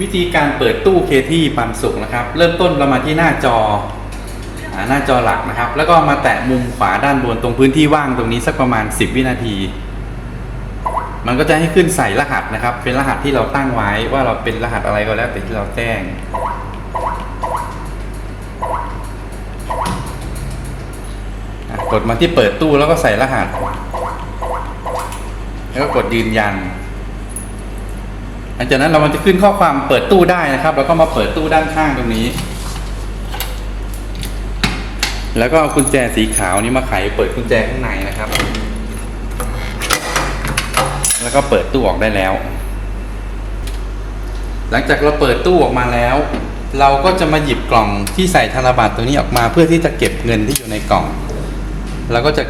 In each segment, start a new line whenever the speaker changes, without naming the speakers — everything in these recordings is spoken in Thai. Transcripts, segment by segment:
วิธีการเปิดตู้เคที่ปันสุกนะครับ เริ่มต้นเรามาที่หน้าจอหน้าจอหลักนะครับ แล้วก็มาแตะมุมขวาด้านบนตรงพื้นที่ว่างตรงนี้สักประมาณ 10 วินาที มันก็จะให้ขึ้นใส่รหัสนะครับ เป็นรหัสที่เราตั้งไว้ว่าเราเป็นรหัสอะไรก็แล้วแต่ที่เราแจ้ง กดมาที่เปิดตู้แล้วก็ใส่รหัส แล้วก็กดยืนยัน ลังจากนั้นเรามันจะขึ้นข้อความเปิดตู้ได้นะครับ แล้วก็มาเปิดตู้ด้านข้างตรงนี้ แล้วก็เอากุญแจสีขาวนี้มาไขเปิดกุญแจข้างในนะครับ แล้วก็เปิดตู้ออกได้แล้ว หลังจากเราเปิดตู้ออกมาแล้ว เราก็จะมาหยิบกล่องที่ใส่ธนบัตรตัวนี้ออกมาเพื่อที่จะเก็บเงินที่อยู่ในกล่องเราก็จะ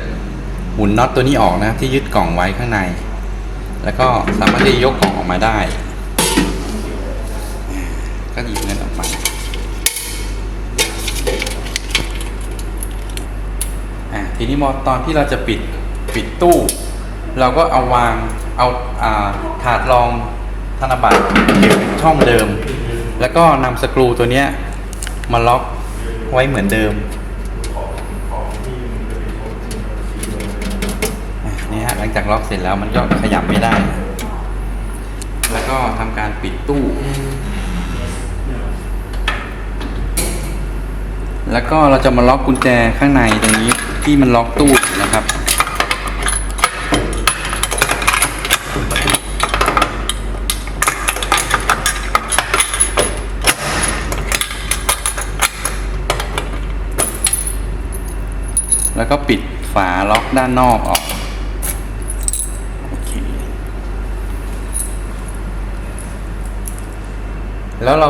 หมุนน็อตตัวนี้ออกนะที่ยึดกล่องไว้ข้างใน แล้วก็สามารถที่ยกกล่องออกมาได้ ก็หยิบเงินออกมาอะทีนี้มอตอนที่เราจะปิดปิดตู้ เราก็เอาวางเอาอ่าถาดรองธนบัตรเก็บช่องเดิม แล้วก็นำสกรูตัวเนี้ยมาล็อกไว้เหมือนเดิมนี่ฮะหลังจากล็อกเสร็จแล้วมันก็ขยับไม่ได้ แล้วก็ทำการปิดตู้ แล้วก็เราจะมาล็อกกุญแจข้างในตรงนี้ที่มันล็อกตู้นะครับ แล้วก็ปิดฝาล็อกด้านนอกออกโอเคแล้วเรา